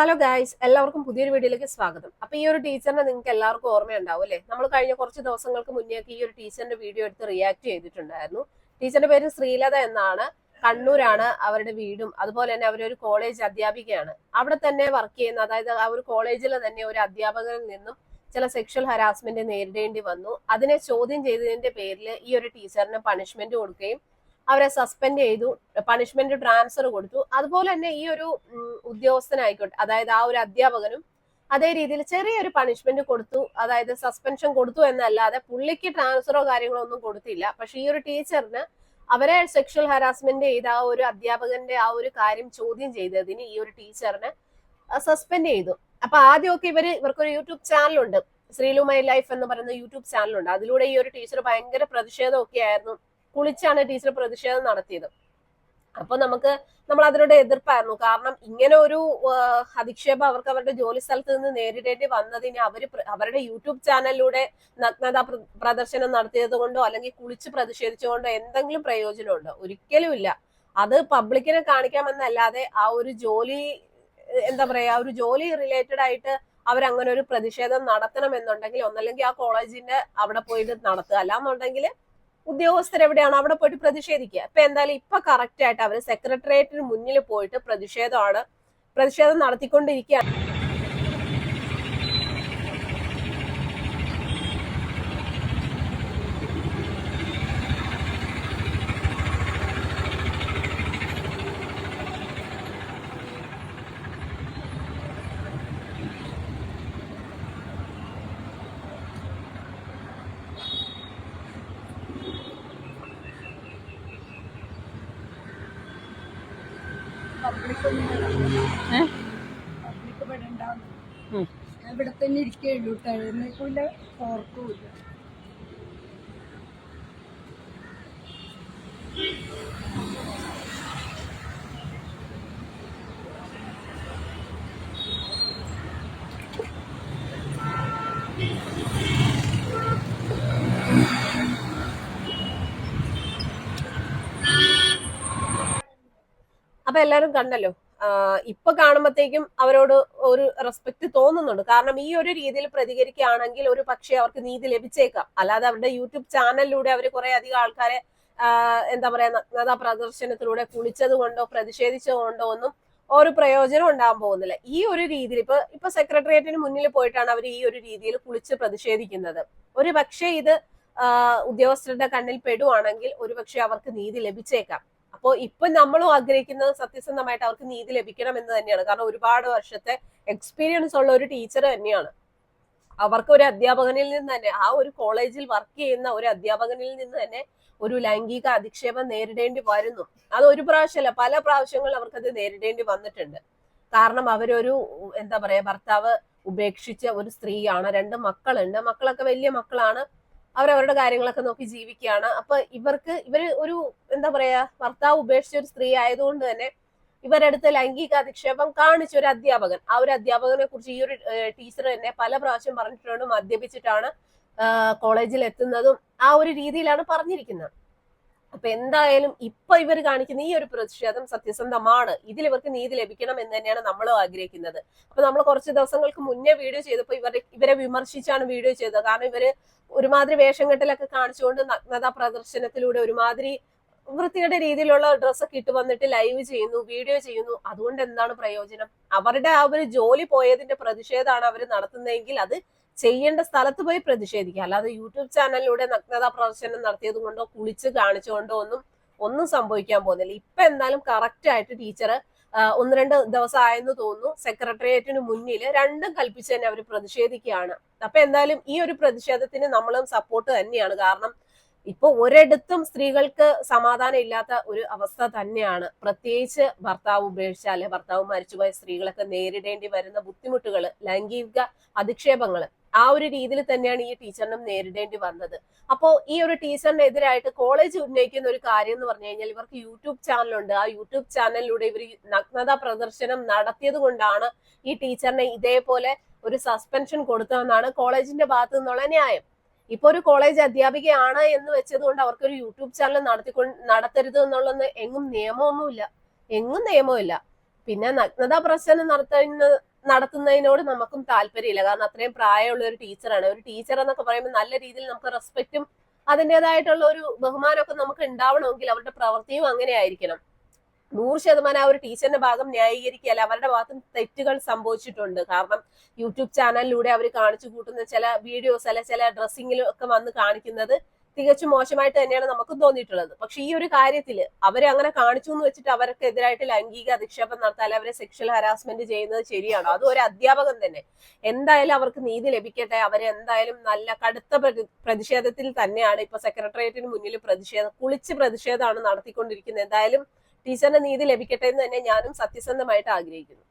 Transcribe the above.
Hello guys എല്ലാവർക്കും പുതിയൊരു വീഡിയോയിലേക്ക് സ്വാഗതം. അപ്പൊ ഈ ഒരു ടീച്ചറിനെ നിങ്ങൾക്ക് എല്ലാവർക്കും ഓർമ്മയുണ്ടാവും അല്ലേ? നമ്മൾ കഴിഞ്ഞ കുറച്ച് ദിവസങ്ങൾക്ക് മുന്നേ ഈ ഒരു ടീച്ചറിന്റെ വീഡിയോ എടുത്ത് റിയാക്ട് ചെയ്തിട്ടുണ്ടായിരുന്നു. ടീച്ചറിന്റെ പേര് ശ്രീലത എന്നാണ്. കണ്ണൂരാണ് അവരുടെ വീടും. അതുപോലെ തന്നെ അവരൊരു കോളേജ് അധ്യാപികയാണ്. അവിടെ തന്നെ വർക്ക് ചെയ്യുന്ന അതായത് ആ ഒരു കോളേജിൽ തന്നെ ഒരു അധ്യാപകരിൽ നിന്നും ചില സെക്ഷൽ ഹരാസ്മെന്റ് നേരിടേണ്ടി വന്നു. അതിനെ ചോദ്യം ചെയ്തതിന്റെ പേരിൽ ഈ ഒരു ടീച്ചറിന് പണിഷ്മെന്റ് കൊടുക്കുകയും അവരെ സസ്പെൻഡ് ചെയ്തു പണിഷ്മെന്റ് ട്രാൻസ്ഫർ കൊടുത്തു. അതുപോലെ തന്നെ ഈ ഒരു ഉദ്യോഗസ്ഥനായിക്കോട്ടെ അതായത് ആ ഒരു അധ്യാപകനും അതേ രീതിയിൽ ചെറിയൊരു പണിഷ്മെന്റ് കൊടുത്തു. അതായത് സസ്പെൻഷൻ കൊടുത്തു എന്നല്ലാതെ പുള്ളിക്ക് ട്രാൻസ്ഫറോ കാര്യങ്ങളോ ഒന്നും കൊടുത്തില്ല. പക്ഷെ ഈ ഒരു ടീച്ചറിന് അവരെ സെക്ഷൽ ഹരാസ്മെന്റ് ചെയ്ത ആ ഒരു അധ്യാപകന്റെ ആ ഒരു കാര്യം ചോദ്യം ചെയ്തതിന് ഈ ഒരു ടീച്ചറിനെ സസ്പെൻഡ് ചെയ്തു. അപ്പൊ ആദ്യമൊക്കെ ഇവർ ഇവർക്കൊരു യൂട്യൂബ് ചാനലുണ്ട്. ശ്രീലു മൈ ലൈഫ് എന്ന് പറയുന്ന യൂട്യൂബ് ചാനലുണ്ട്. അതിലൂടെ ഈ ഒരു ടീച്ചർ ഭയങ്കര പ്രതിഷേധമൊക്കെ ആയിരുന്നു കുളിച്ചാണ് ടീച്ചർ പ്രതിഷേധം നടത്തിയത്. അപ്പൊ നമുക്ക് നമ്മൾ അതിനോട് എതിർപ്പായിരുന്നു. കാരണം ഇങ്ങനെ ഒരു അധിക്ഷേപം അവർക്ക് അവരുടെ ജോലി സ്ഥലത്ത് നിന്ന് നേരിടേണ്ടി വന്നതിന് അവർ അവരുടെ യൂട്യൂബ് ചാനലിലൂടെ നഗ്നത പ്രദർശനം നടത്തിയത് കൊണ്ടോ അല്ലെങ്കിൽ കുളിച്ച് പ്രതിഷേധിച്ചുകൊണ്ടോ എന്തെങ്കിലും പ്രയോജനമുണ്ടോ ഒരിക്കലും ഇല്ല. അത് പബ്ലിക്കിനെ കാണിക്കാമെന്നല്ലാതെ ആ ഒരു ജോലി എന്താ പറയാ ഒരു ജോലി റിലേറ്റഡ് ആയിട്ട് അവരങ്ങനെ ഒരു പ്രതിഷേധം നടത്തണം എന്നുണ്ടെങ്കിൽ ഒന്നല്ലെങ്കിൽ ആ കോളേജിന്റെ അവിടെ പോയിട്ട് നടത്തുക. അല്ലാന്നുണ്ടെങ്കിൽ ഉദ്യോഗസ്ഥർ എവിടെയാണ് അവിടെ പോയിട്ട് പ്രതിഷേധിക്കുക? ഇപ്പൊ എന്തായാലും ഇപ്പൊ കറക്റ്റ് ആയിട്ട് അവർ സെക്രട്ടേറിയറ്റിന് മുന്നിൽ പോയിട്ട് പ്രതിഷേധമാണ് പ്രതിഷേധം നടത്തിക്കൊണ്ടിരിക്കുകയാണ്. ഇവിടെ തന്നെ ഇരിക്കുകയുള്ളൂ. എഴുന്നേക്കൂല ഓർക്കൂല അപ്പൊ എല്ലാരും കണ്ടല്ലോ. ഇപ്പൊ കാണുമ്പോഴത്തേക്കും അവരോട് ഒരു റെസ്പെക്ട് തോന്നുന്നുണ്ട്. കാരണം ഈ ഒരു രീതിയിൽ പ്രതികരിക്കുകയാണെങ്കിൽ ഒരു പക്ഷേ അവർക്ക് നീതി ലഭിച്ചേക്കാം. അല്ലാതെ അവരുടെ യൂട്യൂബ് ചാനലിലൂടെ അവർ കുറെ അധികം ആൾക്കാരെ എന്താ പറയാ നഗ്നതാ പ്രദർശനത്തിലൂടെ കുളിച്ചത് കൊണ്ടോ പ്രതിഷേധിച്ചത് കൊണ്ടോ ഒന്നും ഒരു പ്രയോജനം ഉണ്ടാകാൻ പോകുന്നില്ല. ഈ ഒരു രീതിയിൽ ഇപ്പൊ ഇപ്പൊ സെക്രട്ടേറിയറ്റിന് മുന്നിൽ പോയിട്ടാണ് അവർ ഈ ഒരു രീതിയിൽ കുളിച്ച് പ്രതിഷേധിക്കുന്നത്. ഒരു പക്ഷേ ഇത് ഉദ്യോഗസ്ഥരുടെ കണ്ണിൽ പെടുവാണെങ്കിൽ ഒരുപക്ഷെ അവർക്ക് നീതി ലഭിച്ചേക്കാം. അപ്പോൾ ഇപ്പൊ നമ്മളും ആഗ്രഹിക്കുന്നത് സത്യസന്ധമായിട്ട് അവർക്ക് നീതി ലഭിക്കണം എന്ന് തന്നെയാണ്. കാരണം ഒരുപാട് വർഷത്തെ എക്സ്പീരിയൻസ് ഉള്ള ഒരു ടീച്ചർ തന്നെയാണ്. അവർക്ക് ഒരു അധ്യാപകനിൽ നിന്ന് തന്നെ ആ ഒരു കോളേജിൽ വർക്ക് ചെയ്യുന്ന ഒരു അധ്യാപകനിൽ നിന്ന് തന്നെ ഒരു ലൈംഗിക അധിക്ഷേപം നേരിടേണ്ടി വരുന്നു. അത് ഒരു പ്രാവശ്യമല്ല പല പ്രാവശ്യങ്ങളിൽ അവർക്കത് നേരിടേണ്ടി വന്നിട്ടുണ്ട്. കാരണം അവരൊരു എന്താ പറയാ ഭർത്താവ് ഉപേക്ഷിച്ച ഒരു സ്ത്രീയാണ് രണ്ട് മക്കളുണ്ട്. മക്കളൊക്കെ വലിയ മക്കളാണ്. അവരവരുടെ കാര്യങ്ങളൊക്കെ നോക്കി ജീവിക്കുകയാണ്. അപ്പൊ ഇവർക്ക് ഇവർ ഒരു എന്താ പറയാ ഭർത്താവ് ഉപേക്ഷിച്ച ഒരു സ്ത്രീ ആയതുകൊണ്ട് തന്നെ ഇവരടുത്ത് ലൈംഗിക അധിക്ഷേപം കാണിച്ച ഒരു അധ്യാപകൻ. ആ ഒരു അധ്യാപകനെ കുറിച്ച് ഈ ഒരു ടീച്ചർ തന്നെ പല പ്രാവശ്യം പറഞ്ഞിട്ടുണ്ട് മദ്യപിച്ചിട്ടാണ് കോളേജിൽ എത്തുന്നതും ആ ഒരു രീതിയിലാണ് പറഞ്ഞിരിക്കുന്നത്. അപ്പൊ എന്തായാലും ഇപ്പൊ ഇവർ കാണിക്കുന്ന ഈ ഒരു പ്രതിഷേധം സത്യസന്ധമാണ്. ഇതിൽ ഇവർക്ക് നീതി ലഭിക്കണം എന്ന് തന്നെയാണ് നമ്മളും ആഗ്രഹിക്കുന്നത്. അപ്പൊ നമ്മൾ കുറച്ച് ദിവസങ്ങൾക്ക് മുന്നേ വീഡിയോ ചെയ്തപ്പോൾ ഇവരെ ഇവരെ വിമർശിച്ചാണ് വീഡിയോ ചെയ്തത്. കാരണം ഇവർ ഒരുമാതിരി വേഷം കെട്ടലൊക്കെ കാണിച്ചുകൊണ്ട് നഗ്നതാ പ്രദർശനത്തിലൂടെ ഒരുമാതിരി വൃത്തിയുടെ രീതിയിലുള്ള ഡ്രസ്സൊക്കെ ഇട്ട് വന്നിട്ട് ലൈവ് ചെയ്യുന്നു വീഡിയോ ചെയ്യുന്നു. അതുകൊണ്ട് എന്താണ് പ്രയോജനം? അവരുടെ ആ ഒരു ജോലി പോയതിന്റെ പ്രതിഷേധമാണ് അവർ നടത്തുന്നതെങ്കിൽ അത് ചെയ്യേണ്ട സ്ഥലത്ത് പോയി പ്രതിഷേധിക്കുക. അല്ലാതെ യൂട്യൂബ് ചാനലിലൂടെ നഗ്നതാ പ്രദർശനം നടത്തിയത് കൊണ്ടോ കുളിച്ച് കാണിച്ചുകൊണ്ടോ ഒന്നും ഒന്നും സംഭവിക്കാൻ പോകുന്നില്ല. ഇപ്പൊ എന്തായാലും കറക്റ്റ് ആയിട്ട് ടീച്ചർ ഒന്ന് രണ്ട് ദിവസം ആയെന്ന് തോന്നുന്നു. സെക്രട്ടേറിയറ്റിന് മുന്നിൽ രണ്ടും കൽപ്പിച്ച് തന്നെ അവർ പ്രതിഷേധിക്കുകയാണ്. അപ്പൊ എന്തായാലും ഈ ഒരു പ്രതിഷേധത്തിന് നമ്മളും സപ്പോർട്ട് തന്നെയാണ്. കാരണം ഇപ്പൊ ഒരിടത്തും സ്ത്രീകൾക്ക് സമാധാനം ഇല്ലാത്ത ഒരു അവസ്ഥ തന്നെയാണ്. പ്രത്യേകിച്ച് ഭർത്താവ് ഉപേക്ഷിച്ചാൽ ഭർത്താവ് മരിച്ചുപോയ സ്ത്രീകളൊക്കെ നേരിടേണ്ടി വരുന്ന ബുദ്ധിമുട്ടുകൾ ലൈംഗിക അധിക്ഷേപങ്ങൾ ആ ഒരു രീതിയിൽ തന്നെയാണ് ഈ ടീച്ചറിനും നേരിടേണ്ടി വന്നത്. അപ്പോ ഈ ഒരു ടീച്ചറിനെതിരായിട്ട് കോളേജ് ഉന്നയിക്കുന്ന ഒരു കാര്യം എന്ന് പറഞ്ഞു കഴിഞ്ഞാൽ ഇവർക്ക് യൂട്യൂബ് ചാനലുണ്ട്. ആ യൂട്യൂബ് ചാനലിലൂടെ ഇവർ നഗ്നത പ്രദർശനം നടത്തിയത് കൊണ്ടാണ് ഈ ടീച്ചറിനെ ഇതേപോലെ ഒരു സസ്പെൻഷൻ കൊടുത്തതെന്നാണ് കോളേജിന്റെ ഭാഗത്തു നിന്നുള്ള ന്യായം. ഇപ്പൊ ഒരു കോളേജ് അധ്യാപികയാണ് എന്ന് വെച്ചത് കൊണ്ട് അവർക്ക് ഒരു യൂട്യൂബ് ചാനൽ നടത്തിക്കൊണ്ട് നടത്തരുത് എന്നുള്ളത് എങ്ങും നിയമമൊന്നുമില്ല. എങ്ങും നിയമമില്ല. പിന്നെ നഗ്നതാ പ്രശ്നം നടത്തുന്ന നടത്തുന്നതിനോട് നമുക്കും താല്പര്യമില്ല. കാരണം അത്രയും പ്രായമുള്ള ഒരു ടീച്ചറാണ്. ഒരു ടീച്ചർ എന്നൊക്കെ പറയുമ്പോൾ നല്ല രീതിയിൽ നമുക്ക് റെസ്പെക്റ്റും അതിന്റെതായിട്ടുള്ള ഒരു ബഹുമാനമൊക്കെ നമുക്ക് ഉണ്ടാവണമെങ്കിൽ അവരുടെ പ്രവൃത്തിയും അങ്ങനെ ആയിരിക്കണം നൂറ് ശതമാനം ആ ഒരു ടീച്ചറിന്റെ ഭാഗം ന്യായീകരിക്കുകയല്ല. അവരുടെ ഭാഗത്തും തെറ്റുകൾ സംഭവിച്ചിട്ടുണ്ട്. കാരണം യൂട്യൂബ് ചാനലിലൂടെ അവർ കാണിച്ചു കൂട്ടുന്ന ചില വീഡിയോസ് അല്ലെ ചില ഡ്രസ്സിങ്ങിലും ഒക്കെ വന്ന് കാണിക്കുന്നത് തികച്ചും മോശമായിട്ട് തന്നെയാണ് നമുക്ക് തോന്നിയിട്ടുള്ളത്. പക്ഷെ ഈ ഒരു കാര്യത്തിൽ അവരെ അങ്ങനെ കാണിച്ചു എന്ന് വെച്ചിട്ട് അവർക്കെതിരായിട്ട് ലൈംഗിക അധിക്ഷേപം നടത്താൻ അവരെ സെക്ഷൽ ഹരാസ്മെന്റ് ചെയ്യുന്നത് ശരിയാണോ? അത് ഒരു അധ്യാപകൻ തന്നെ. എന്തായാലും അവർക്ക് നീതി ലഭിക്കട്ടെ. അവരെ എന്തായാലും നല്ല കടുത്ത പ്രതിഷേധത്തിൽ തന്നെയാണ് ഇപ്പൊ സെക്രട്ടേറിയറ്റിന് മുന്നിൽ പ്രതിഷേധം കുളിച്ച് പ്രതിഷേധമാണ് നടത്തിക്കൊണ്ടിരിക്കുന്നത്. എന്തായാലും ടീച്ചറിന് നീതി ലഭിക്കട്ടെ എന്ന് തന്നെ ഞാനും സത്യസന്ധമായിട്ട് ആഗ്രഹിക്കുന്നു.